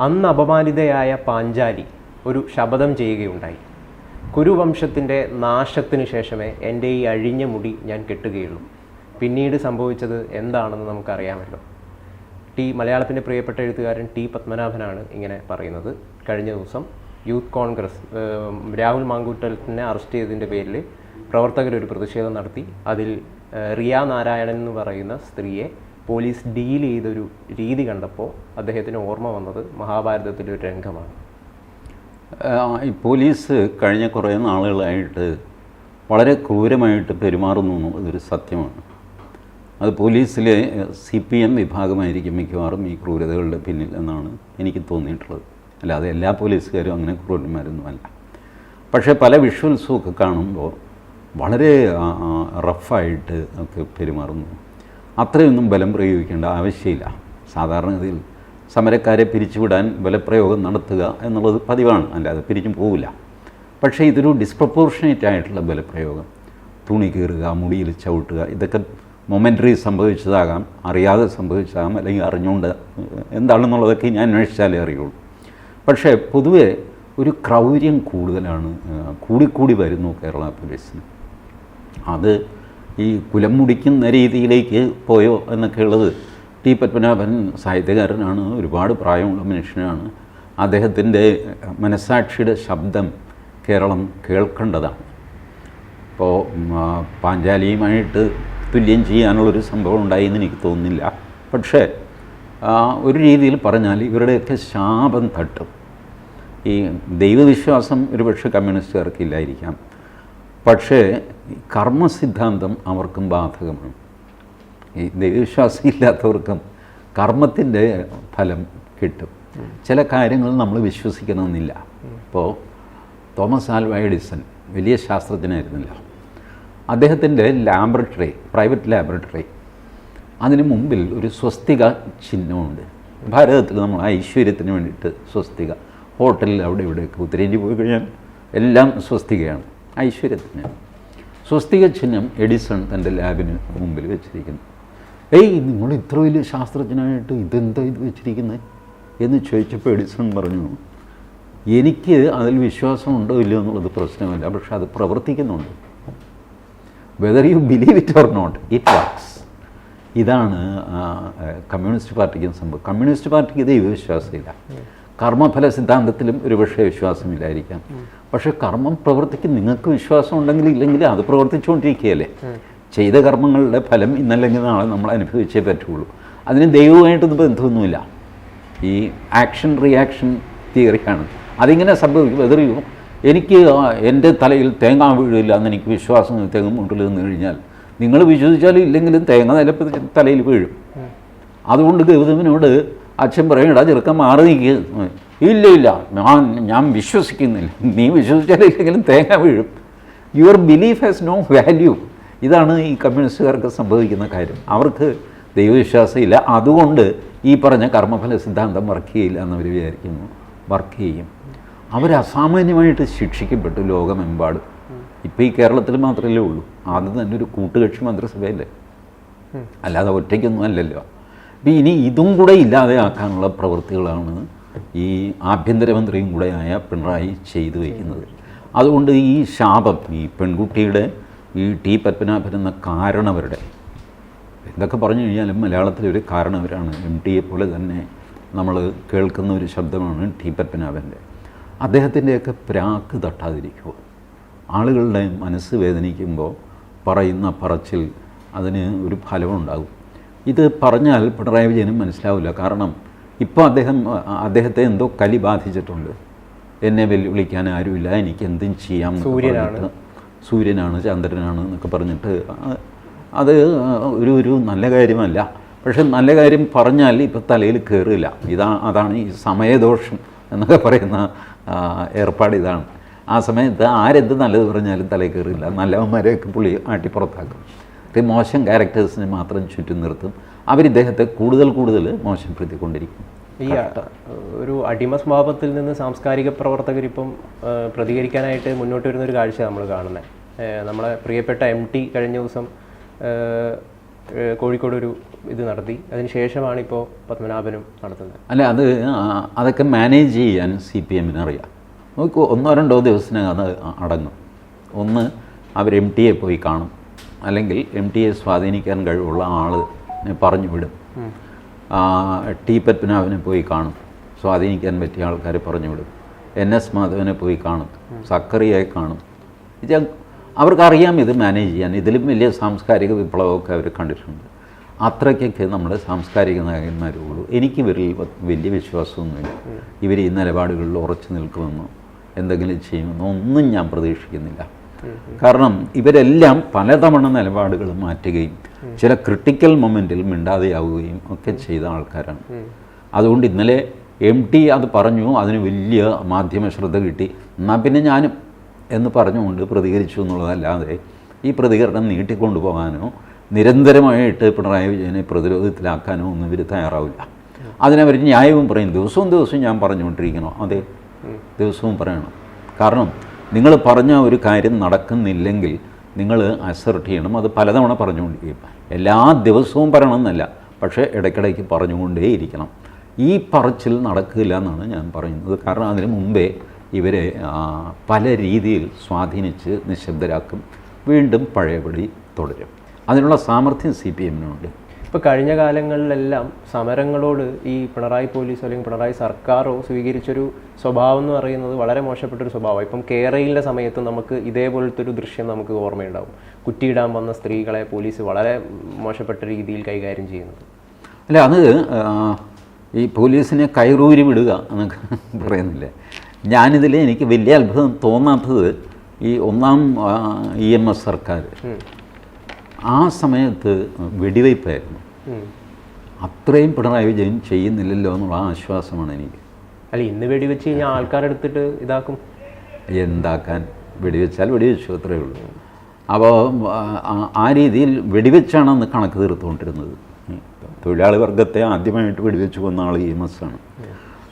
അന്ന് അപമാനിതയായ പാഞ്ചാലി ഒരു ശപഥം ചെയ്യുകയുണ്ടായി. കുരുവംശത്തിന്റെ നാശത്തിനു ശേഷമേ എന്റെ ഈ അഴിഞ്ഞ മുടി ഞാൻ കെട്ടുകയുള്ളൂ. പിന്നീട് സംഭവിച്ചത് എന്താണെന്ന് നമുക്കറിയാമല്ലോ. ടി മലയാളത്തിന്റെ പ്രിയപ്പെട്ട എഴുത്തുകാരൻ ടി പത്മനാഭനാണ് ഇങ്ങനെ പറയുന്നത്. കഴിഞ്ഞ ദിവസം യൂത്ത് കോൺഗ്രസ് രാഹുൽ മാങ്കൂട്ടലിനെ അറസ്റ്റ് ചെയ്തതിന്റെ പേരിൽ പ്രവർത്തകരൊരു പ്രതിഷേധം നടത്തി. അതിൽ റിയ നാരായണൻ എന്ന് പറയുന്ന സ്ത്രീയെ പോലീസ് ഡീൽ ചെയ്തൊരു രീതി കണ്ടപ്പോൾ അദ്ദേഹത്തിന് ഓർമ്മ വന്നത് മഹാഭാരതത്തിലെ ഒരു രംഗമാണ്. ഈ പോലീസ് കഴിഞ്ഞ കുറേ നാളുകളായിട്ട് വളരെ ക്രൂരമായിട്ട് പെരുമാറുന്നു അതൊരു സത്യമാണ്. അത് പോലീസിലെ സി പി എം വിഭാഗമായിരിക്കും മിക്കവാറും ഈ ക്രൂരതകളുടെ പിന്നിൽ എന്നാണ് എനിക്ക് തോന്നിയിട്ടുള്ളത്. അല്ലാതെ എല്ലാ പോലീസുകാരും അങ്ങനെ ക്രൂരന്മാരൊന്നുമല്ല പക്ഷേ പല വിഷ്വൽസും ഒക്കെ കാണുമ്പോൾ വളരെ റഫായിട്ട് ഒക്കെ പെരുമാറുന്നു. അത്രയൊന്നും ബലം പ്രയോഗിക്കേണ്ട ആവശ്യമില്ല. സാധാരണഗതിയിൽ സമരക്കാരെ പിരിച്ചുവിടാൻ ബലപ്രയോഗം നടത്തുക എന്നുള്ളത് പതിവാണ്. അല്ലാതെ പിരിച്ചും പോവില്ല. പക്ഷേ ഇതൊരു ഡിസ്പ്രപ്പോർഷനേറ്റ് ആയിട്ടുള്ള ബലപ്രയോഗം. തുണി കീറുക മുടിയിൽ ചവിട്ടുക ഇതൊക്കെ മൊമെന്ററി സംഭവിച്ചതാകാം അറിയാതെ സംഭവിച്ചതാകാം അല്ലെങ്കിൽ അറിഞ്ഞുകൊണ്ട് എന്താണെന്നുള്ളതൊക്കെ ഞാൻ അന്വേഷിച്ചാലേ അറിയുള്ളൂ. പക്ഷേ പൊതുവേ ഒരു ക്രൗര്യം കൂടുതലാണ് കൂടിക്കൂടി വരുന്നു കേരള പോലീസിന്. അത് ഈ കുലം മുടിക്കുന്ന രീതിയിലേക്ക് പോയോ എന്നൊക്കെ ഉള്ളത് ടി പത്മനാഭൻ സാഹിത്യകാരനാണ്. ഒരുപാട് പ്രായമുള്ള മനുഷ്യനാണ്. അദ്ദേഹത്തിന്റെ മനസാക്ഷിയുടെ ശബ്ദം കേരളം കേൾക്കേണ്ടതാണ്. ഇപ്പോൾ പാഞ്ചാലിയുമായിട്ട് തുല്യം ചെയ്യാനുള്ളൊരു സംഭവം ഉണ്ടായി എന്ന് എനിക്ക് തോന്നുന്നില്ല. പക്ഷേ ഒരു രീതിയിൽ പറഞ്ഞാൽ ഇവരുടെയൊക്കെ ശാപം തട്ടും. ഈ ദൈവവിശ്വാസം ഒരുപക്ഷെ കമ്മ്യൂണിസ്റ്റുകാർക്ക് ഇല്ലായിരിക്കാം. പക്ഷേ ഈ കർമ്മസിദ്ധാന്തം അവർക്കും ബാധകമാണ്. ഈ ദൈവവിശ്വാസം ഇല്ലാത്തവർക്കും കർമ്മത്തിന്റെ ഫലം കിട്ടും. ചില കാര്യങ്ങൾ നമ്മൾ വിശ്വസിക്കണമെന്നില്ല. ഇപ്പോൾ തോമസ് ആൽവ എഡിസൺ വലിയ ശാസ്ത്രജ്ഞനായിരുന്നില്ല. അദ്ദേഹത്തിന്റെ ലാബറട്ടറി പ്രൈവറ്റ് ലാബറട്ടറി അതിന് മുമ്പിൽ ഒരു സ്വസ്തിക ചിഹ്നമുണ്ട്. ഭാരതത്തിൽ നമ്മൾ ഐശ്വര്യത്തിന് വേണ്ടിയിട്ട് സ്വസ്തിക ഹോട്ടലിൽ അവിടെ ഇവിടെയൊക്കെ ഉത്തരേന്ത്യ പോയി കഴിഞ്ഞാൽ എല്ലാം സ്വസ്തികയാണ് ഐശ്വര്യത്തിന്. സ്വസ്തിക ചിഹ്നം എഡിസൺ തന്റെ ലാബിന് മുമ്പിൽ വെച്ചിരിക്കുന്നു. ഏയ് നിങ്ങൾ ഇത്ര വലിയ ശാസ്ത്രജ്ഞനായിട്ട് ഇതെന്താ ഇത് വെച്ചിരിക്കുന്നത് എന്ന് ചോദിച്ചപ്പോൾ എഡിസൺ പറഞ്ഞു എനിക്ക് അതിൽ വിശ്വാസമുണ്ടോ ഇല്ലയോ എന്നുള്ളത് പ്രശ്നമല്ല പക്ഷെ അത് പ്രവർത്തിക്കുന്നുണ്ട്. Whether you believe it or not it works ഇതാണ് കമ്മ്യൂണിസ്റ്റ് പാർട്ടിക്ക് സംഭവം. കമ്മ്യൂണിസ്റ്റ് പാർട്ടിക്ക് ദൈവവിശ്വാസമില്ല. കർമ്മഫല സിദ്ധാന്തത്തിലും ഒരുപക്ഷെ വിശ്വാസമില്ലായിരിക്കാം. പക്ഷേ കർമ്മം പ്രവർത്തിക്ക് നിങ്ങൾക്ക് വിശ്വാസം ഉണ്ടെങ്കിൽ ഇല്ലെങ്കിൽ അത് പ്രവർത്തിച്ചുകൊണ്ടിരിക്കുകയല്ലേ? ചെയ്ത കർമ്മങ്ങളുടെ ഫലം ഇന്നല്ലെങ്കിൽ നാളെ നമ്മൾ അനുഭവിച്ചേ പറ്റുള്ളൂ. അതിന് ദൈവമായിട്ടൊന്നും ബന്ധമൊന്നുമില്ല. ഈ ആക്ഷൻ റിയാക്ഷൻ തിയറിയാണ് അതിങ്ങനെ സംഭവിക്കും എതിറിയോ എനിക്ക് എന്റെ തലയിൽ തേങ്ങ വീഴില്ല എന്ന് എനിക്ക് വിശ്വാസം തേങ്ങ മുണ്ടിൽ നിന്ന് കഴിഞ്ഞാൽ നിങ്ങൾ വിശ്വസിച്ചാലും ഇല്ലെങ്കിലും തേങ്ങ നിലപ്പ് തലയിൽ വീഴും. അതുകൊണ്ട് ഗൗതമനോട് അച്ഛൻ പറയടാ ചെറുക്കൻ മാറി നിൽക്കുക ഇല്ല ഇല്ല. ഞാൻ ഞാൻ വിശ്വസിക്കുന്നില്ല. നീ വിശ്വസിച്ചാലും ഇല്ലെങ്കിലും തേങ്ങ വീഴും. Your belief has no value ഇതാണ് ഈ കമ്മ്യൂണിസ്റ്റുകാർക്ക് സംഭവിക്കുന്ന കാര്യം. അവർക്ക് ദൈവവിശ്വാസമില്ല. അതുകൊണ്ട് ഈ പറഞ്ഞ കർമ്മഫല സിദ്ധാന്തം വർക്ക് ചെയ്യില്ല എന്നവർ വിചാരിക്കുന്നു. വർക്ക് ചെയ്യും. അവർ അസാമാന്യമായിട്ട് ശിക്ഷിക്കപ്പെട്ടു ലോകമെമ്പാടും. ഇപ്പോൾ ഈ കേരളത്തിൽ മാത്രമല്ലേ ഉള്ളൂ. ആദ്യം തന്നെ ഒരു കൂട്ടുകക്ഷി മന്ത്രിസഭയല്ലേ? അല്ലാതെ ഒറ്റയ്ക്കൊന്നും അല്ലല്ലോ. അപ്പം ഇനി ഇതും കൂടെ ഇല്ലാതെയാക്കാനുള്ള പ്രവൃത്തികളാണ് ഈ ആഭ്യന്തരമന്ത്രിയും കൂടെ ആയ പിണറായി ചെയ്തു വയ്ക്കുന്നത് അതുകൊണ്ട് ഈ ശാപം ഈ പെൺകുട്ടിയുടെ ഈ ടി പത്മനാഭൻ എന്ന കാരണവരുടെ എന്തൊക്കെ പറഞ്ഞു കഴിഞ്ഞാലും മലയാളത്തിലെ ഒരു കാരണവരാണ്. എം ടിയെ പോലെ തന്നെ നമ്മൾ കേൾക്കുന്ന ഒരു ശബ്ദമാണ് ടി പത്മനാഭന്റെ. അദ്ദേഹത്തിന്റെയൊക്കെ പ്രാക്ക് തട്ടാതിരിക്കുക. ആളുകളുടെ മനസ്സ് വേദനിക്കുമ്പോൾ പറയുന്ന പറച്ചിൽ അതിന് ഒരു ഫലമുണ്ടാകും. ഇത് പറഞ്ഞാൽ പിണറായി വിജയനും മനസ്സിലാവില്ല. കാരണം ഇപ്പോൾ അദ്ദേഹം അദ്ദേഹത്തെ എന്തോ കലി ബാധിച്ചിട്ടുണ്ട്. എന്നെ വെല്ലുവിളിക്കാൻ ആരുമില്ല. എനിക്ക് എന്തും ചെയ്യാം സൂര്യനാണ്. സൂര്യനാണ് ചന്ദ്രനാണ് എന്നൊക്കെ പറഞ്ഞിട്ട് അത് ഒരു ഒരു നല്ല കാര്യമല്ല. പക്ഷെ നല്ല കാര്യം പറഞ്ഞാൽ ഇപ്പോൾ തലയിൽ കയറില്ല ഇതാ അതാണ് ഈ സമയദോഷം എന്നൊക്കെ പറയുന്ന ഏർപ്പാട് ഇതാണ്. ആ സമയത്ത് ആരെന്ത് നല്ലത് പറഞ്ഞാലും തലയിൽ കയറില്ല നല്ലവന്മാരെയൊക്കെ പുള്ളി ആട്ടിപ്പുറത്താക്കും ഇത് മോശം ക്യാരക്ടേഴ്സിനെ മാത്രം ചുറ്റും നിർത്തും. അവർ ഇദ്ദേഹത്തെ കൂടുതൽ കൂടുതൽ മോശപ്പെടുത്തിക്കൊണ്ടിരിക്കും. ഈ ഒരു അടിമ സ്വഭാവത്തിൽ നിന്ന് സാംസ്കാരിക പ്രവർത്തകരിപ്പം ഇപ്പം പ്രതികരിക്കാനായിട്ട് മുന്നോട്ട് വരുന്ന ഒരു കാഴ്ച നമ്മൾ കാണുന്നത്. നമ്മളെ പ്രിയപ്പെട്ട എം ടി കഴിഞ്ഞ ദിവസം കോഴിക്കോട് ഒരു ഇത് നടത്തി. അതിനുശേഷമാണ് ഇപ്പോൾ പത്മനാഭനും നടത്തുന്നത്. അല്ല അത് അതൊക്കെ മാനേജ് ചെയ്യാൻ സി പി എമ്മിന് അറിയാം. നോക്കൂ ഒന്നോ രണ്ടോ ദിവസത്തിനകം അത് അടങ്ങും. ഒന്ന് അവർ എം ടിയെ പോയി കാണും. അല്ലെങ്കിൽ എം ടി എ സ്വാധീനിക്കാൻ കഴിവുള്ള ആൾ പറഞ്ഞു വിടും. ടി പത്മനാഭനെ പോയി കാണും. സ്വാധീനിക്കാൻ പറ്റിയ ആൾക്കാരെ പറഞ്ഞു വിടും. എൻ എസ് മാധവനെ പോയി കാണും. സക്കറിയെ കാണും. ഇത് അവർക്കറിയാം ഇത് മാനേജ് ചെയ്യാൻ. ഇതിലും വലിയ സാംസ്കാരിക വിപ്ലവമൊക്കെ അവർ കണ്ടിട്ടുണ്ട്. അത്രയ്ക്കൊക്കെ നമ്മുടെ സാംസ്കാരിക നായകന്മാരുള്ളൂ എനിക്ക് ഇവരിൽ വലിയ വിശ്വാസമൊന്നുമില്ല. ഇവർ ഈ നിലപാടുകളിൽ ഉറച്ചു നിൽക്കുമെന്നോ എന്തെങ്കിലും ചെയ്യുമെന്നോ ഒന്നും ഞാൻ പ്രതീക്ഷിക്കുന്നില്ല. കാരണം ഇവരെല്ലാം പലതവണ നിലപാടുകൾ മാറ്റുകയും ചില ക്രിട്ടിക്കൽ മൊമെന്റിൽ മിണ്ടാതെയാവുകയും ഒക്കെ ചെയ്ത ആൾക്കാരാണ്. അതുകൊണ്ട് ഇന്നലെ എം ടി അത് പറഞ്ഞു അതിന് വലിയ മാധ്യമ ശ്രദ്ധ കിട്ടി. എന്നാൽ പിന്നെ ഞാനും എന്ന് പറഞ്ഞുകൊണ്ട് പ്രതികരിച്ചു എന്നുള്ളതല്ലാതെ ഈ പ്രതികരണം നീട്ടിക്കൊണ്ടുപോകാനോ നിരന്തരമായിട്ട് പിണറായി വിജയനെ പ്രതിരോധത്തിലാക്കാനോ ഒന്നും ഇവർ തയ്യാറാവില്ല. അതിനവർ ന്യായവും പറയും. ദിവസവും ദിവസവും ഞാൻ പറഞ്ഞുകൊണ്ടിരിക്കണോ അതെ ദിവസവും പറയണം. കാരണം നിങ്ങൾ പറഞ്ഞ ഒരു കാര്യം നടക്കുന്നില്ലെങ്കിൽ നിങ്ങൾ അസർട്ട് ചെയ്യണം. അത് പലതവണ പറഞ്ഞുകൊണ്ടിരിക്കും. എല്ലാ ദിവസവും പറയണമെന്നല്ല പക്ഷേ ഇടയ്ക്കിടയ്ക്ക് പറഞ്ഞുകൊണ്ടേയിരിക്കണം ഈ പറച്ചിൽ നടക്കില്ല എന്നാണ് ഞാൻ പറയുന്നത്. കാരണം അതിന് മുമ്പേ ഇവരെ പല രീതിയിൽ സ്വാധീനിച്ച് നിശബ്ദരാക്കും. വീണ്ടും പഴയപടി തുടരും. അതിനുള്ള സാമർഥ്യം സി പി എമ്മിനുണ്ട്. ഇപ്പോൾ കഴിഞ്ഞ കാലങ്ങളിലെല്ലാം സമരങ്ങളോട് ഈ പിണറായി പോലീസോ അല്ലെങ്കിൽ പിണറായി സർക്കാരോ സ്വീകരിച്ചൊരു സ്വഭാവം എന്ന് പറയുന്നത് വളരെ മോശപ്പെട്ടൊരു സ്വഭാവം ഇപ്പം കേരളയിലെ സമയത്ത് നമുക്ക് ഇതേപോലത്തെ ഒരു ദൃശ്യം നമുക്ക് ഓർമ്മയുണ്ടാവും. കുറ്റിയിടാൻ വന്ന സ്ത്രീകളെ പോലീസ് വളരെ മോശപ്പെട്ട രീതിയിൽ കൈകാര്യം ചെയ്യുന്നത്. അല്ല അത് ഈ പോലീസിനെ കയറൂരി വിടുക എന്നൊക്കെ പറയുന്നില്ലേ? ഞാനിതിൽ എനിക്ക് വലിയ അത്ഭുതം തോന്നാത്തത് ഈ ഒന്നാം ഇ എം എസ് സർക്കാർ ആ സമയത്ത് വെടിവയ്പ്പായിരുന്നു. അത്രയും പിണറായി വിജയൻ ചെയ്യുന്നില്ലല്ലോ എന്നുള്ള ആശ്വാസമാണ് എനിക്ക്. അല്ല ഇന്ന് വെടിവെച്ച് കഴിഞ്ഞാൽ ആൾക്കാരെടുത്തിട്ട് ഇതാക്കും? എന്താക്കാൻ? വെടിവെച്ചാൽ വെടിവെച്ചു അത്രയേ ഉള്ളൂ. അപ്പോൾ ആ- രീതിയിൽ വെടിവെച്ചാണ് അന്ന് കണക്ക് തീർത്തുകൊണ്ടിരുന്നത്. തൊഴിലാളി വർഗത്തെ ആദ്യമായിട്ട് വെടിവെച്ച് കൊന്ന ആൾ ഇ എം എസ് ആണ്.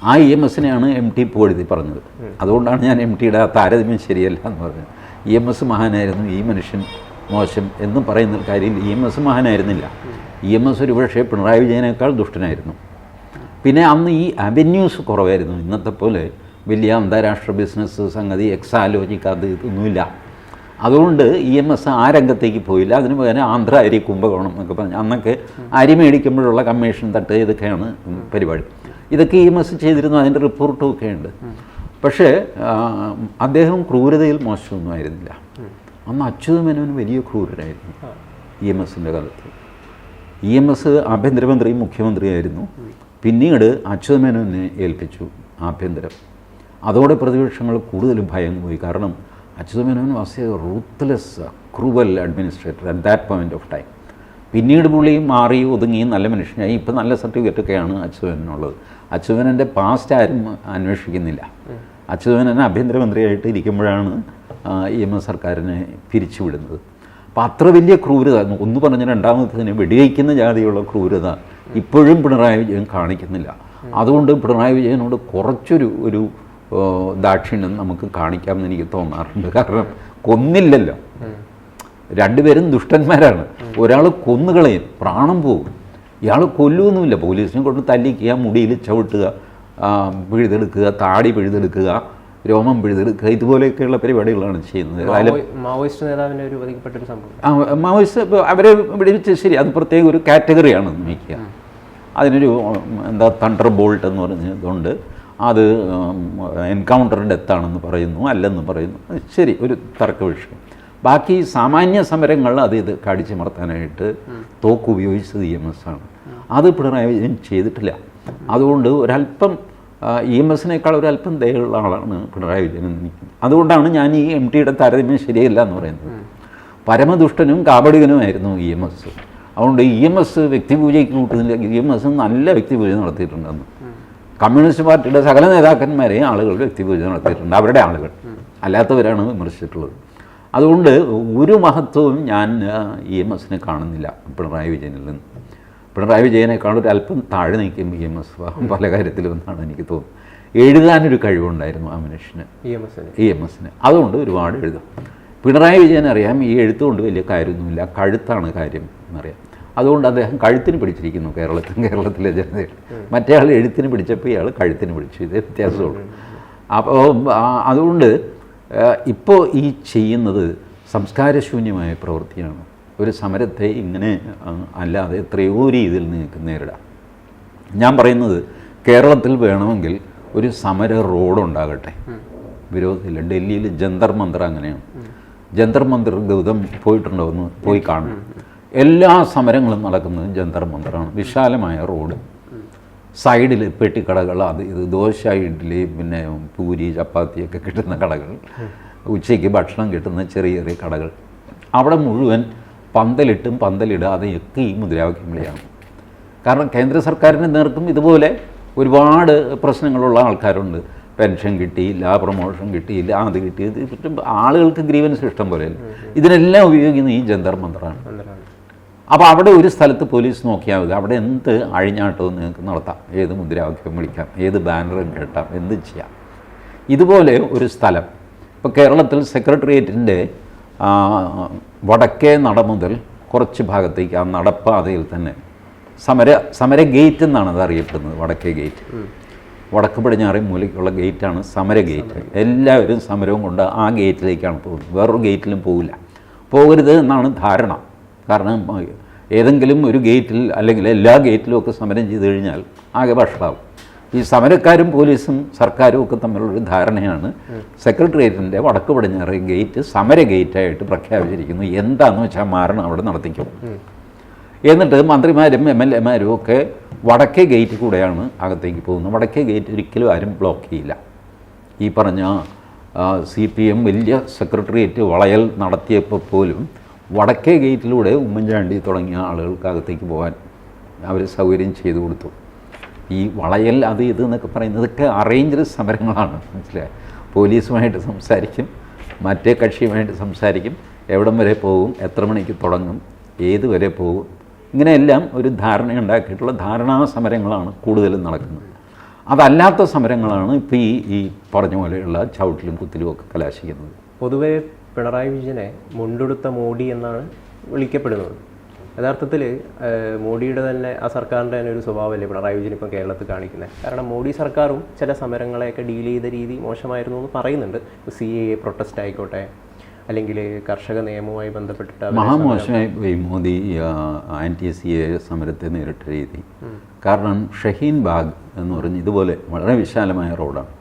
ആ ഇ എം എസിനെയാണ് എം ടി പുകഴ്ത്തി പറഞ്ഞത്. അതുകൊണ്ടാണ് ഞാൻ എം ടിയുടെ ആ താരതമ്യം ശരിയല്ല എന്ന് പറഞ്ഞത്. ഇ എം എസ് മഹാനായിരുന്നു ഈ മനുഷ്യൻ. മോശം എന്നും പറയുന്ന കാര്യം ഇ എം എസ് മഹാനായിരുന്നില്ല. ഇ എം എസ് ഒരു പക്ഷേ പിണറായി വിജയനേക്കാൾ ദുഷ്ടനായിരുന്നു. പിന്നെ അന്ന് ഈ അവന്യൂസ് കുറവായിരുന്നു. ഇന്നത്തെ പോലെ വലിയ അന്താരാഷ്ട്ര ബിസിനസ് സംഗതി എക്സാലോജിക്ക് അത് ഇതൊന്നുമില്ല. അതുകൊണ്ട് ഇ എം എസ് ആ രംഗത്തേക്ക് പോയില്ല. അതിന് പകരം ആന്ധ്ര അരി കുംഭകോണം എന്നൊക്കെ പറഞ്ഞ് അന്നൊക്കെ അരി മേടിക്കുമ്പോഴുള്ള കമ്മീഷൻ തട്ട് ഇതൊക്കെയാണ് പരിപാടി. ഇതൊക്കെ ഇ എം എസ് ചെയ്തിരുന്നു. അതിന്റെ റിപ്പോർട്ടും ഒക്കെ ഉണ്ട് പക്ഷേ അദ്ദേഹം ക്രൂരതയിൽ മോശമൊന്നും ആയിരുന്നില്ല. അന്ന് അച്യുത മേനോൻ വലിയ ക്രൂരനായിരുന്നു ഇ എം എസിന്റെ കാലത്ത്. ഇ എം എസ് ആഭ്യന്തരമന്ത്രിയും മുഖ്യമന്ത്രിയായിരുന്നു. പിന്നീട് അച്യുതമേനോനെ ഏൽപ്പിച്ചു ആഭ്യന്തരം. അതോടെ പ്രതിപക്ഷങ്ങൾ കൂടുതലും ഭയന്നു പോയി. കാരണം Achutha Menon was a ruthless cruel administrator at that point of time പിന്നീട് പുള്ളി മാറി ഒതുങ്ങി നല്ല മനുഷ്യനായി. ഇപ്പം നല്ല സർട്ടിഫിക്കറ്റൊക്കെയാണ് അച്യുതനുള്ളത് അച്യുതമേനന്റെ പാസ്റ്റ് ആരും അന്വേഷിക്കുന്നില്ല. അച്യുതമേനൻ ആഭ്യന്തരമന്ത്രിയായിട്ട് ഇരിക്കുമ്പോഴാണ് ഇ എം എസ് സർക്കാരിനെ പിരിച്ചുവിടുന്നത്. അപ്പോൾ അത്ര വലിയ ക്രൂരത ഒന്ന് പറഞ്ഞ രണ്ടാമത്തതിന് വെടിവയ്ക്കുന്ന ജാതിയുള്ള ക്രൂരത ഇപ്പോഴും പിണറായി വിജയൻ കാണിക്കുന്നില്ല. അതുകൊണ്ട് പിണറായി വിജയനോട് കുറച്ചൊരു ഒരു ദാക്ഷിണ്യം നമുക്ക് കാണിക്കാമെന്ന് എനിക്ക് തോന്നാറുണ്ട്. കാരണം കൊന്നില്ലല്ലോ. രണ്ടുപേരും ദുഷ്ടന്മാരാണ്. ഒരാൾ കൊന്നുകളയും പ്രാണം പോകും ഇയാൾ കൊല്ലുമൊന്നുമില്ല പോലീസിനെ കൊണ്ട് തല്ലിക്കുക മുടിയിൽ ചവിട്ടുക പിഴുതെടുക്കുക താടി പിഴുതെടുക്കുക രോമം പിഴുതെടുക്കുക ഇതുപോലെയൊക്കെയുള്ള പരിപാടികളാണ് ചെയ്യുന്നത്. മാവോയിസ്റ്റ് നേതാവിന്റെ ഒരു വധിക്കപ്പെട്ടൊരു സംഭവം. മാവോയിസ്റ്റ് അവരെ വിടിവിച്ച് ശരി അത് പ്രത്യേക ഒരു കാറ്റഗറിയാണ് നിർമ്മിക്കുക അതിനൊരു എന്താ തണ്ടർ ബോൾട്ട് എന്ന് പറഞ്ഞതുകൊണ്ട് അത് എൻകൗണ്ടർ ഡെത്താണെന്ന് പറയുന്നു അല്ലെന്ന് പറയുന്നു. ശരി ഒരു തർക്ക വിഷയം. ബാക്കി സാമാന്യ സമരങ്ങൾ അത് ഇത് കാടിച്ചമർത്താനായിട്ട് തോക്ക് ഉപയോഗിച്ചത് ഇ എം എസ് ആണ്. അത് പിണറായി വിജയൻ ചെയ്തിട്ടില്ല. അതുകൊണ്ട് ഒരല്പം ഇ എം എസിനേക്കാൾ അല്പം ദയുള്ള ആളാണ് പിണറായി വിജയൻ എന്ന് എനിക്ക് അതുകൊണ്ടാണ് ഞാൻ ഈ എം ടിയുടെ താരതമ്യം ശരിയല്ല എന്ന് പറയുന്നത്. പരമദുഷ്ടനും കാപടികനുമായിരുന്നു ഇ എം എസ്. അതുകൊണ്ട് ഇ എം എസ് വ്യക്തിപൂജയ്ക്ക് കൂട്ടുന്നില്ല ഇ എം എസ് നല്ല വ്യക്തിപൂജ നടത്തിയിട്ടുണ്ടെന്ന്. കമ്മ്യൂണിസ്റ്റ് പാർട്ടിയുടെ സകല നേതാക്കന്മാരെയും ആളുകൾ വ്യക്തിപൂജ നടത്തിയിട്ടുണ്ട്. അവരുടെ ആളുകൾ. അല്ലാത്തവരാണ് വിമർശിച്ചിട്ടുള്ളത്. അതുകൊണ്ട് ഒരു മഹത്വവും ഞാൻ ഇ എം എസിനെ കാണുന്നില്ല പിണറായി വിജയനിൽ നിന്ന്. പിണറായി വിജയനേക്കാൾ ഒരു അല്പം താഴെ നിൽക്കും ഇ എം എസ് പല കാര്യത്തിലും എന്നാണ് എനിക്ക് തോന്നുന്നത്. എഴുതാനൊരു കഴിവുണ്ടായിരുന്നു ആ മനുഷ്യന്. ഇ എം എസിന് അതുകൊണ്ട് ഒരുപാട് എഴുതും. പിണറായി വിജയൻ അറിയാം ഈ എഴുത്തുകൊണ്ട് വലിയ കാര്യമൊന്നുമില്ല. കഴുത്താണ് കാര്യം എന്നറിയാം. അതുകൊണ്ട് അദ്ദേഹം കഴുത്തിന് പിടിച്ചിരിക്കുന്നു കേരളത്തിൽ. കേരളത്തിലെ ജനതയിൽ. മറ്റേ ആൾ എഴുത്തിന് പിടിച്ചപ്പോൾ ഇയാൾ കഴുത്തിന് പിടിച്ചു. ഇത് വ്യത്യാസമുള്ളൂ. അപ്പോൾ അതുകൊണ്ട് ഇപ്പോൾ ഈ ചെയ്യുന്നത് സംസ്കാരശൂന്യമായ പ്രവൃത്തിയാണ്. ഒരു സമരത്തെ ഇങ്ങനെ അല്ലാതെ എത്രയോ രീതിയിൽ നിങ്ങൾക്ക് നേരിടാം. ഞാൻ പറയുന്നത് കേരളത്തിൽ വേണമെങ്കിൽ ഒരു സമര റോഡ് ഉണ്ടാകട്ടെ. വിരോധമില്ല ഡൽഹിയിൽ ജന്തർ മന്ദർ അങ്ങനെയാണ്. ജന്തർ മന്ദർ ഗൗതം പോയിട്ടുണ്ടോ എന്ന് പോയി കാണും എല്ലാ സമരങ്ങളും നടക്കുന്നത് ജന്തർ മന്ദറാണ്. വിശാലമായ റോഡ്. സൈഡിൽ പെട്ടിക്കടകൾ അത് ഇത് ദോശ ഇഡ്ഡലി പിന്നെ പൂരി ചപ്പാത്തിയൊക്കെ കിട്ടുന്ന കടകൾ. ഉച്ചയ്ക്ക് ഭക്ഷണം കിട്ടുന്ന ചെറിയ ചെറിയ കടകൾ. അവിടെ മുഴുവൻ പന്തലിട്ടും പന്തലിടാതെയൊക്കെ ഈ മുദ്രാവാക്യം വിളിയാണ്. കാരണം കേന്ദ്ര സർക്കാരിന് നേർക്കും ഇതുപോലെ ഒരുപാട് പ്രശ്നങ്ങളുള്ള ആൾക്കാരുണ്ട്. പെൻഷൻ കിട്ടിയില്ല പ്രൊമോഷൻ കിട്ടിയില്ല അത് കിട്ടി ആളുകൾക്ക് ഗ്രീവൻസ് ഇഷ്ടം പോലെയല്ല ഇതിനെല്ലാം ഉപയോഗിക്കുന്ന ഈ ജന്തർ മന്ത്രമാണ് അപ്പോൾ അവിടെ ഒരു സ്ഥലത്ത് പോലീസ് നോക്കിയാൽ മതി. അവിടെ എന്ത് അഴിഞ്ഞാട്ടവും നിങ്ങൾക്ക് നടത്താം. ഏത് മുദ്രാവാക്യം വിളിക്കാം. ഏത് ബാനറും കേട്ടാം എന്ത് ചെയ്യാം. ഇതുപോലെ ഒരു സ്ഥലം. ഇപ്പോൾ കേരളത്തിൽ സെക്രട്ടേറിയറ്റിന്റെ വടക്കേ നട മുതൽ കുറച്ച് ഭാഗത്തേക്ക് ആ നടപ്പാതയിൽ തന്നെ. സമര സമര ഗേറ്റ് എന്നാണ് അത് അറിയപ്പെടുന്നത് വടക്കേ ഗേറ്റ്. വടക്ക് പടിഞ്ഞാറേ മൂലയ്ക്കുള്ള ഗേറ്റാണ് സമര ഗേറ്റ്. എല്ലാവരും സമരവും കൊണ്ട് ആ ഗേറ്റിലേക്കാണ് പോകുന്നത്. വേറൊരു ഗേറ്റിലും പോകില്ല പോകരുത് എന്നാണ് ധാരണ. കാരണം ഏതെങ്കിലും ഒരു ഗേറ്റിൽ അല്ലെങ്കിൽ എല്ലാ ഗേറ്റിലും ഒക്കെ സമരം ചെയ്ത് കഴിഞ്ഞാൽ ആകെ വഷളാവും. ഈ സമരക്കാരും പോലീസും സർക്കാരും ഒക്കെ തമ്മിലുള്ളൊരു ധാരണയാണ് സെക്രട്ടേറിയറ്റിന്റെ വടക്ക് പടിഞ്ഞാറ് ഗേറ്റ് സമര ഗേറ്റായിട്ട് പ്രഖ്യാപിച്ചിരിക്കുന്നു. എന്താണെന്ന് വെച്ചാൽ മാരണം അവിടെ നടത്തിക്കും. എന്നിട്ട് മന്ത്രിമാരും എം എൽ എമാരും ഒക്കെ വടക്കേ ഗേറ്റ് കൂടെയാണ് അകത്തേക്ക് പോകുന്നത്. വടക്കേ ഗേറ്റ് ഒരിക്കലും ആരും ബ്ലോക്ക് ചെയ്യില്ല. ഈ പറഞ്ഞ സി പി എം വലിയ സെക്രട്ടേറിയറ്റ് വളയൽ നടത്തിയപ്പോൾ പോലും വടക്കേ ഗേറ്റിലൂടെ ഉമ്മൻചാണ്ടി തുടങ്ങിയ ആളുകൾക്ക് അകത്തേക്ക് പോകാൻ അവർ സൗകര്യം ചെയ്തു കൊടുത്തു. ഈ വളയൽ അത് ഇത് എന്നൊക്കെ പറയുന്നതൊക്കെ അറേഞ്ച്ഡ് സമരങ്ങളാണ് മനസ്സിലായി? പോലീസുമായിട്ട് സംസാരിക്കും മറ്റേ കക്ഷിയുമായിട്ട് സംസാരിക്കും എവിടം വരെ പോകും എത്ര മണിക്ക് തുടങ്ങും ഏത് വരെ പോകും. ഇങ്ങനെയെല്ലാം ഒരു ധാരണ ഉണ്ടാക്കിയിട്ടുള്ള ധാരണാ സമരങ്ങളാണ് കൂടുതലും നടക്കുന്നത്. അതല്ലാത്ത സമരങ്ങളാണ് ഇപ്പോൾ ഈ ഈ പറഞ്ഞ പോലെയുള്ള ചവിട്ടിലും കുത്തിലും ഒക്കെ കലാശിക്കുന്നത്. പൊതുവെ പിണറായി വിജയനെ മുണ്ടെടുത്ത മോഡി എന്നാണ് വിളിക്കപ്പെടുന്നത്. യഥാർത്ഥത്തിൽ മോഡിയുടെ തന്നെ ആ സർക്കാരിന്റെ തന്നെ ഒരു സ്വഭാവമല്ലേ പിണറായി വിജയൻ ഇപ്പം കേരളത്തിൽ കാണിക്കുന്നത്? കാരണം മോഡി സർക്കാരും ചില സമരങ്ങളെയൊക്കെ ഡീൽ ചെയ്ത രീതി മോശമായിരുന്നു എന്ന് പറയുന്നുണ്ട്. സി എ പ്രൊട്ടസ്റ്റ് ആയിക്കോട്ടെ അല്ലെങ്കിൽ കർഷക നിയമവുമായി ബന്ധപ്പെട്ടിട്ട് മഹാമോശമായി പോയി മോദി ആന്റി സി എ സമരത്തെ നേരിട്ട രീതി. കാരണം ഷഹീൻ ബാഗ് എന്ന് പറഞ്ഞ് ഇതുപോലെ വളരെ വിശാലമായ റോഡാണ്.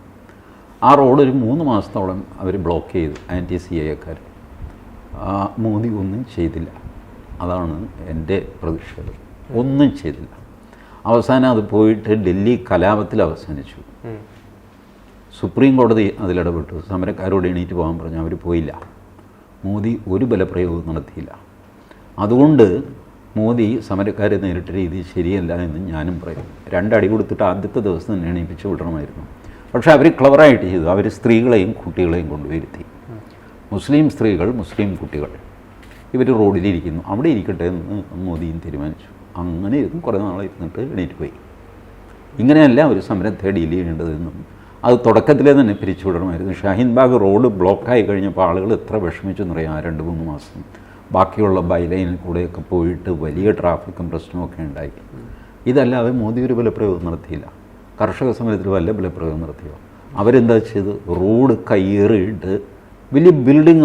ആ റോഡ് ഒരു മൂന്ന് മാസത്തോളം അവർ ബ്ലോക്ക് ചെയ്തു ആന്റി സി എക്കാർ മോദി ഒന്നും ചെയ്തില്ല. അതാണ് എന്റെ പ്രതീക്ഷകൾ ഒന്നും ചെയ്തില്ല. അവസാനം അത് പോയിട്ട് ഡൽഹി കലാപത്തിൽ അവസാനിച്ചു. സുപ്രീം കോടതി അതിലിടപെട്ടു. സമരക്കാരോട് എണീറ്റ് പോകാൻ പറഞ്ഞു. അവർ പോയില്ല. മോദി ഒരു ബലപ്രയോഗവും നടത്തിയില്ല. അതുകൊണ്ട് മോദി സമരക്കാരെ നേരിട്ട രീതി ശരിയല്ല എന്ന് ഞാനും പറയും. രണ്ടടി കൊടുത്തിട്ട് ആദ്യത്തെ ദിവസം തന്നെ എണീപ്പിച്ച് വിടണമായിരുന്നു. പക്ഷേ അവർ ക്ലവറായിട്ട് ചെയ്തു. അവർ സ്ത്രീകളെയും കുട്ടികളെയും കൊണ്ടുവരുത്തി. മുസ്ലിം സ്ത്രീകൾ മുസ്ലിം കുട്ടികൾ. ഇവർ റോഡിലിരിക്കുന്നു. അവിടെ ഇരിക്കട്ടെ എന്ന് മോദിയും തീരുമാനിച്ചു. അങ്ങനെ ഇരുന്ന് കുറേ നാളെ ഇരുന്നിട്ട് എണീറ്റ് പോയി. ഇങ്ങനെയല്ല ഒരു സമരത്തെ ഡീൽ ചെയ്യേണ്ടതെന്നും അത് തുടക്കത്തിലേ തന്നെ പിരിച്ചുവിടണമായിരുന്നു. ഷാഹിൻ ബാഗ് റോഡ് ബ്ലോക്കായി കഴിഞ്ഞപ്പോൾ ആളുകൾ എത്ര വിഷമിച്ചു എന്നറിയാം ആ രണ്ട് മൂന്ന് മാസം. ബാക്കിയുള്ള ബൈലൈനിൽ കൂടെയൊക്കെ പോയിട്ട് വലിയ ട്രാഫിക്കും പ്രശ്നമൊക്കെ ഉണ്ടായി. ഇതല്ലാതെ മോദി ഒരു ബലപ്രയോഗം നടത്തിയില്ല. കർഷക സമരത്തിൽ വല്ല ബലപ്രയോഗം നടത്തിയോ? അവരെന്താ ചെയ്ത്? റോഡ് കയ്യേറിയിട്ട് വലിയ ബിൽഡിംഗ്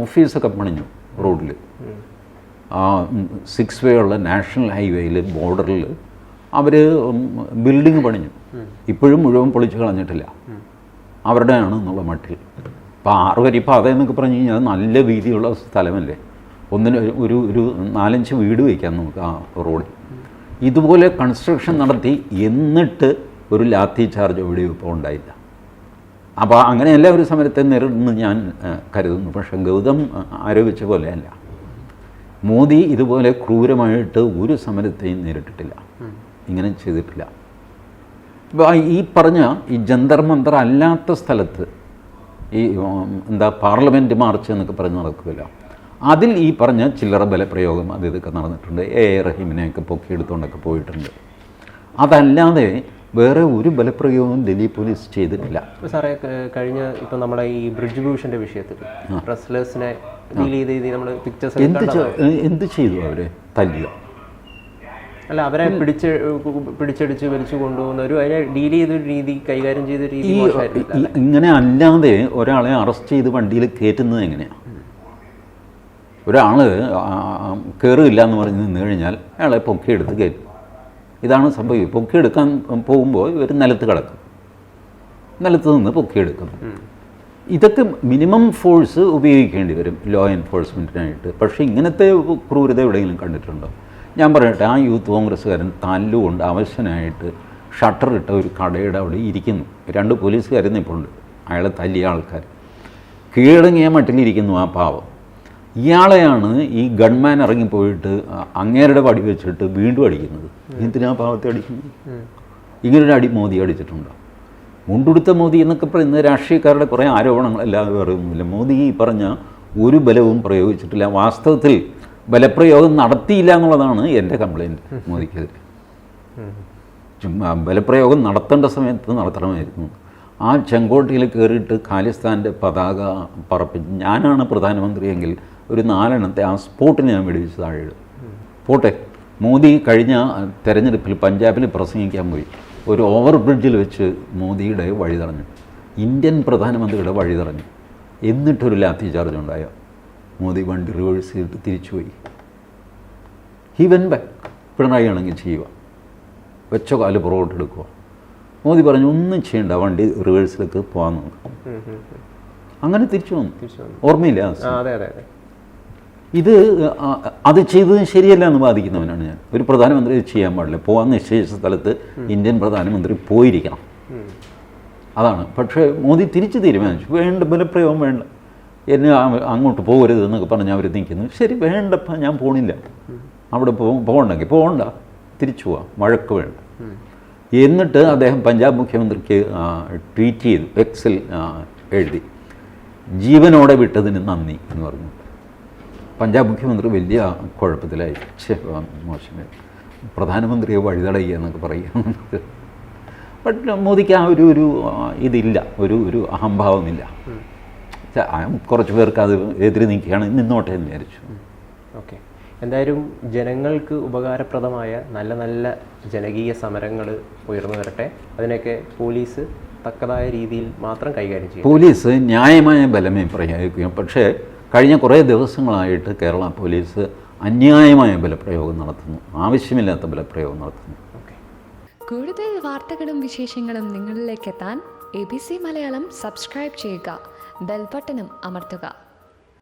ഓഫീസൊക്കെ പണിഞ്ഞു. റോഡിൽ ആ സിക്സ് വേ ഉള്ള നാഷണൽ ഹൈവേയിൽ ബോർഡറിൽ അവർ ബിൽഡിംഗ് പണിഞ്ഞു. ഇപ്പോഴും മുഴുവൻ പൊളിച്ചു കളഞ്ഞിട്ടില്ല. അവരുടെയാണ് എന്നുള്ള മട്ടിൽ അപ്പോൾ ആറ് വരി പാത എന്നൊക്കെ പറഞ്ഞു കഴിഞ്ഞാൽ നല്ല വീതിയുള്ള സ്ഥലമല്ലേ? ഒന്നിന് ഒരു- ഒരു ഒരു നാലഞ്ച് വീട് വയ്ക്കാം നമുക്ക് ആ റോഡിൽ. ഇതുപോലെ കൺസ്ട്രക്ഷൻ നടത്തി എന്നിട്ട് ഒരു ലാത്തി ചാർജ് എവിടെയും ഇപ്പോൾ ഉണ്ടായില്ല. അപ്പോൾ അങ്ങനെയല്ല ഒരു സമരത്തെ നേരിടുന്നു ഞാൻ കരുതുന്നു. പക്ഷേ ഗൗതം ആരോപിച്ച പോലെയല്ല. മോദി ഇതുപോലെ ക്രൂരമായിട്ട് ഒരു സമരത്തെയും നേരിട്ടിട്ടില്ല. ഇങ്ങനെ ചെയ്തിട്ടില്ല. ഈ പറഞ്ഞ ഈ ജന്തർ മന്തർ അല്ലാത്ത സ്ഥലത്ത് ഈ എന്താ പാർലമെന്റ് മാർച്ച് എന്നൊക്കെ പറഞ്ഞ് നടക്കുമല്ലോ അതിൽ ഈ പറഞ്ഞ ചില്ലറ ബലപ്രയോഗം അത് ഇതൊക്കെ നടന്നിട്ടുണ്ട്. എ എ റഹീമിനെയൊക്കെ പൊക്കിയെടുത്തുകൊണ്ടൊക്കെ പോയിട്ടുണ്ട്. അതല്ലാതെ വേറെ ഒരു ബലപ്രയോഗവും ഡൽഹി പോലീസ് ചെയ്തിട്ടില്ല. സാറേ കഴിഞ്ഞ ഇപ്പം നമ്മുടെ ഈ ബ്രിഡ്ജ് ഭൂഷന്റെ വിഷയത്തിൽ റെസ്ലേഴ്സിനെ ഡീൽ ചെയ്ത് നമ്മൾ പിക്ചേഴ്സ് എന്ത് എന്ത് ചെയ്തു അവർ തല്ലുക അല്ല അവരെ പിടിച്ച് പിടിച്ചടിച്ച് വലിച്ചു കൊണ്ടുപോകുന്നവരും അതിനെ ഡീൽ ചെയ്ത രീതി കൈകാര്യം ചെയ്ത രീതി ഇങ്ങനെ അല്ലാതെ ഒരാളെ അറസ്റ്റ് ചെയ്ത് വണ്ടിയിൽ കയറ്റുന്നത് എങ്ങനെയാണ് ഒരാൾ കയറില്ല എന്ന് പറഞ്ഞ് നിന്ന് കഴിഞ്ഞാൽ അയാളെ പൊക്കിയെടുത്ത് കയറ്റും. ഇതാണ് സംഭവിക്കുക. പൊക്കിയെടുക്കാൻ പോകുമ്പോൾ ഇവർ നിലത്ത് കിടക്കും. നിലത്ത് നിന്ന് പൊക്കിയെടുക്കും. ഇതൊക്കെ മിനിമം ഫോഴ്സ് ഉപയോഗിക്കേണ്ടി വരും ലോ എൻഫോഴ്സ്മെന്റിനായിട്ട് പക്ഷേ ഇങ്ങനത്തെ ക്രൂരത എവിടെയെങ്കിലും കണ്ടിട്ടുണ്ടോ? ഞാൻ പറയട്ടെ ആ യൂത്ത് കോൺഗ്രസ്സുകാരൻ തല്ലുകൊണ്ട് അവശനായിട്ട് ഷട്ടർ ഇട്ട ഒരു കടയുടെ അവിടെ ഇരിക്കുന്നു. രണ്ട് പോലീസുകാർ നിൽപ്പുണ്ട് അയാളെ തല്ലിയ ആൾക്കാർ. കീഴടങ്ങിയ മട്ടിലിരിക്കുന്നു ആ പാവം. ഇയാളെയാണ് ഈ ഗൺമാൻ ഇറങ്ങിപ്പോയിട്ട് അങ്ങേരുടെ പടി വെച്ചിട്ട് വീണ്ടും അടിക്കുന്നത്. എന്തിനാ പാവത്തെ അടിക്കുന്നത്? ഇങ്ങനൊരു അടി മോദി അടിച്ചിട്ടുണ്ടോ? മുണ്ടുടുത്ത മോദി എന്നൊക്കെ പറയുന്നത് രാഷ്ട്രീയക്കാരുടെ കുറേ ആരോപണങ്ങളല്ലാതെ പറയുന്നില്ല മോദി ഈ പറഞ്ഞ ഒരു ബലവും പ്രയോഗിച്ചിട്ടില്ല. വാസ്തവത്തിൽ ബലപ്രയോഗം നടത്തിയില്ല എന്നുള്ളതാണ് എന്റെ കംപ്ലൈന്റ് മോദിക്കെതിരെ. ബലപ്രയോഗം നടത്തേണ്ട സമയത്ത് നടത്തണമായിരുന്നു. ആ ചെങ്കോട്ടയിൽ കയറിയിട്ട് ഖാലിസ്ഥാന്റെ പതാക പറപ്പിച്ച് ഞാനാണ് പ്രധാനമന്ത്രിയെങ്കിൽ ഒരു നാലെണ്ണത്തെ ആ സ്പോട്ടിന് ഞാൻ വെടിവെച്ച് താഴെ പോട്ടെ മോദി കഴിഞ്ഞ തെരഞ്ഞെടുപ്പിൽ പഞ്ചാബിൽ പ്രസംഗിക്കാൻ പോയി. ഒരു ഓവർ ബ്രിഡ്ജിൽ വെച്ച് മോദിയുടെ വഴി തടഞ്ഞു. ഇന്ത്യൻ പ്രധാനമന്ത്രിയുടെ വഴി തടഞ്ഞു. എന്നിട്ടൊരു ലാത്തി ചാർജ് ഉണ്ടായോ. മോദി വണ്ടി റിവേഴ്സ് ചെയ്തിട്ട് തിരിച്ചുപോയി ഹി വെൻ ബാക്ക് പിണറായി ആണെങ്കിൽ ചെയ്യുക. വെച്ച കാൽ പുറകോട്ട് എടുക്കുക. മോദി പറഞ്ഞു ഒന്നും ചെയ്യണ്ട വണ്ടി റിവേഴ്സിലേക്ക് പോകാൻ നോക്കാം. അങ്ങനെ തിരിച്ചു വന്നു. ഓർമ്മയില്ല ഇത് അത് ചെയ്തത് ശരിയല്ല എന്ന് വാദിക്കുന്നവനാണ് ഞാൻ. ഒരു പ്രധാനമന്ത്രി ചെയ്യാൻ പാടില്ല. പോകാൻ നിശ്ചയിച്ച സ്ഥലത്ത് ഇന്ത്യൻ പ്രധാനമന്ത്രി പോയിരിക്കണം. അതാണ്. പക്ഷേ മോദി തിരിച്ച് തീരുമാനിച്ചു. വേണ്ട ബലപ്രയോഗം വേണ്ട. എന്നെ അങ്ങോട്ട് പോകരുത് എന്നൊക്കെ പറഞ്ഞ് അവർ നിൽക്കുന്നു. ശരി വേണ്ടപ്പ ഞാൻ പോണില്ല. അവിടെ പോകണ്ടെങ്കിൽ പോകണ്ട. തിരിച്ചു പോവാം. വഴക്ക് വേണ്ട. എന്നിട്ട് അദ്ദേഹം പഞ്ചാബ് മുഖ്യമന്ത്രിക്ക് ട്വീറ്റ് ചെയ്തു എക്സിൽ എഴുതി. ജീവനോടെ വിട്ടതിന് നന്ദി എന്ന് പറഞ്ഞു. പഞ്ചാബ് മുഖ്യമന്ത്രി വലിയ കുഴപ്പത്തിലായി. മോശമായി പ്രധാനമന്ത്രിയെ വഴിതടയുക എന്നൊക്കെ പറയുക ബട്ട് മോദിക്ക് ആ ഒരു ഒരു ഇതില്ല. ഒരു ഒരു അഹംഭാവമില്ല. കുറച്ച് പേർക്ക് അത് എതിരെ നിൽക്കുകയാണ്. നിന്നോട്ടെ എന്ന് വിചാരിച്ചു. എന്തായാലും ജനങ്ങൾക്ക് ഉപകാരപ്രദമായ നല്ല നല്ല ജനകീയ സമരങ്ങൾ ഉയർന്നു വരട്ടെ. അതിനൊക്കെ പോലീസ് തക്കതായ രീതിയിൽ മാത്രം കൈകാര്യം ചെയ്യും പോലീസ് ന്യായമായ ബലമേ പ്രയോഗിക്കും. പക്ഷേ കഴിഞ്ഞ കുറേ ദിവസങ്ങളായിട്ട് കേരള പോലീസ് അന്യായമായ ബലപ്രയോഗം നടത്തുന്നു. ആവശ്യമില്ലാത്ത ബലപ്രയോഗം നടത്തുന്നു. ഓക്കെ. കൂടുതൽ വാർത്തകളും വിശേഷങ്ങളും നിങ്ങളിലേക്ക് എത്താൻ A B C Malayalam subscribe ചെയ്യുക. ബെൽബട്ടനും അമർത്തുക.